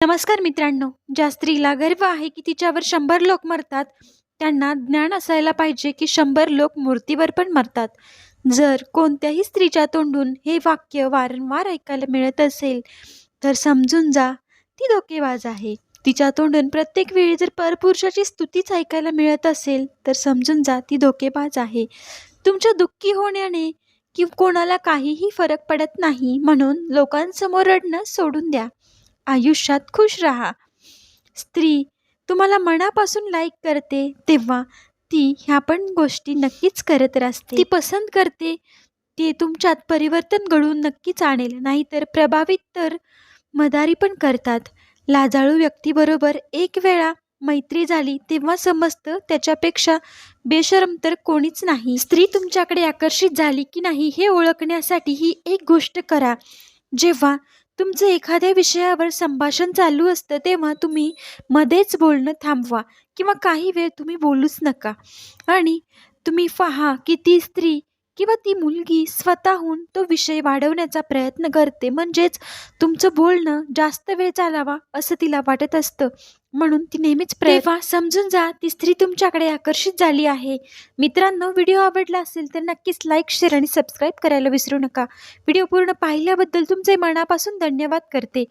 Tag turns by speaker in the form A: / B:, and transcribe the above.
A: नमस्कार मित्रांनो ज्या स्त्रीला गर्व आहे की तिच्यावर शंभर लोक मरतात त्यांना ज्ञान असायला पाहिजे की शंभर लोक मूर्तीवर पण मरतात. जर कोणत्याही स्त्रीच्या तोंडून हे वाक्य वारंवार ऐकायला मिळत असेल तर समजून जा ती धोकेबाज आहे. तिच्या तोंडून प्रत्येक वेळी जर परपुरुषाची स्तुतीच ऐकायला मिळत असेल तर समजून जा ती धोकेबाज आहे. तुमच्या दुःखी होण्याने की कोणाला काहीही फरक पडत नाही म्हणून लोकांसमोर रडणं सोडून द्या. आयुष्यात खुश राहा. स्त्री तुम्हाला मनापासून लाईक करते तेव्हा ती ह्या पण गोष्टी नक्कीच करत राहते. ती पसंत करते ते तुमच्यात परिवर्तन घडवून नक्कीच आणेल. नाहीतर प्रभावित तर मदारी पण करतात. लाजाळू व्यक्तीबरोबर एक वेळा मैत्री झाली तेव्हा समजतं त्याच्यापेक्षा बेशरम तर कोणीच नाही. स्त्री तुमच्याकडे आकर्षित झाली की नाही हे ओळखण्यासाठी ही एक गोष्ट करा. जेव्हा तुमचं एखाद्या विषयावर संभाषण चालू असतं तेव्हा तुम्ही मध्येच बोलणं थांबवा किंवा काही वेळ तुम्ही बोलूच नका. आणि तुम्ही पहा की ती स्त्री किंवा ती मुलगी स्वतःहून तो विषय वाढवण्याचा प्रयत्न करते. म्हणजेच तुमचं बोलणं जास्त वेळ चालावा असं तिला वाटत असतं. म्हणून ती नेहमीच तेव्हा समजून जा ती स्त्री तुमच्याकडे आकर्षित झाली आहे. मित्रांनो व्हिडिओ आवडला असेल तर नक्कीच लाईक शेअर आणि सबस्क्राईब करायला विसरू नका. व्हिडिओ पूर्ण पाहिल्याबद्दल तुमचे मनापासून धन्यवाद करते.